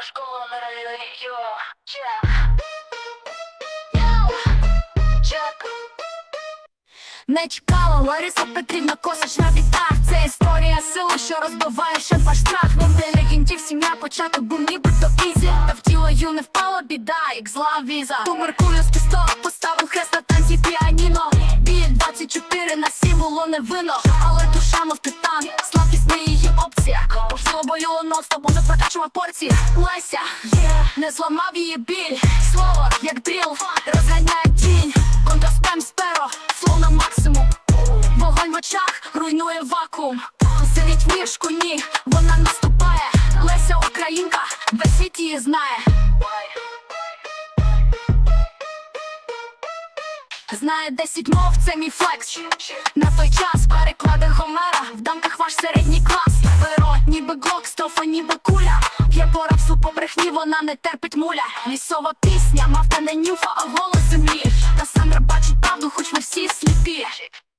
моя школа на районі Чек Чек Не чекала Лариса Петрівна Косач на бітах Це історія сили, що розбиває ще ваш страх Вовни кінців сім'я початок був нібито ізі. Та в тіло ю не впала біда, як зла віза. Ту Меркурію з пістолом поставив хрест на танці піаніно. Бій 24 на 7 було не вино Але душа мов титан, слабкість не її боліло нон-стоп, може прокачував порції. Леся, не зламав її біль. Слово, як дріл, розганяє тінь. Контрастем сперо, флоу на максимум. Вогонь в очах руйнує вакуум. Сидить в ліжку, ні, вона наступає. Леся Українка, весь світ її знає. Знає десять мов, це мій флекс. На той час переклади Гомера В дамках ваш Перо, глок, ніби куля. Є по рапсу, по брехні, вона не терпить муля. Лісова пісня, мавка не нюфа, а голос землі. Та Сандра бачить правду, хоч ми всі сліпі.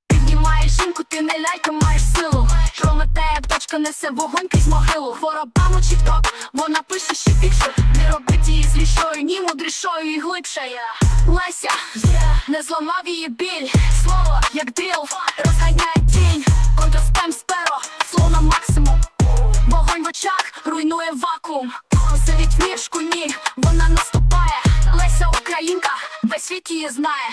Піднімаєш жінку, ти не ляйка, маєш силу. Прометея дочка несе вогонь крізь могилу. Хвороба мочить ток, вона пише ще більше Не робить її злішою, ні мудрішою і глибшою Леся, не зламав її біль. Слово, як дріл, розганяє руйнує вакуум. В ліжку, ні, вона наступає. Леся Українка, весь світ її знає.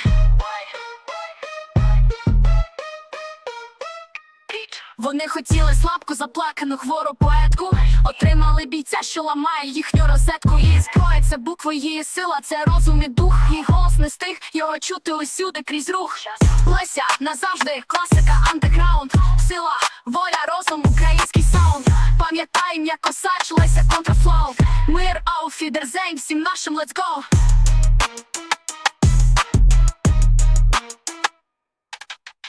Вони хотіли слабку, заплакану хвору поетку. Отримали бійця, що ламає їхню розетку. Її зброя це букви, її сила, це розум і дух. Її голос не стих, його чути усюди крізь рух. Леся назавжди класика, андеграунд Сила, воля, розум, Пам'ятай, як косач, Леся контрафлоу. Мир, ауфідерзейм, всім нашим let's go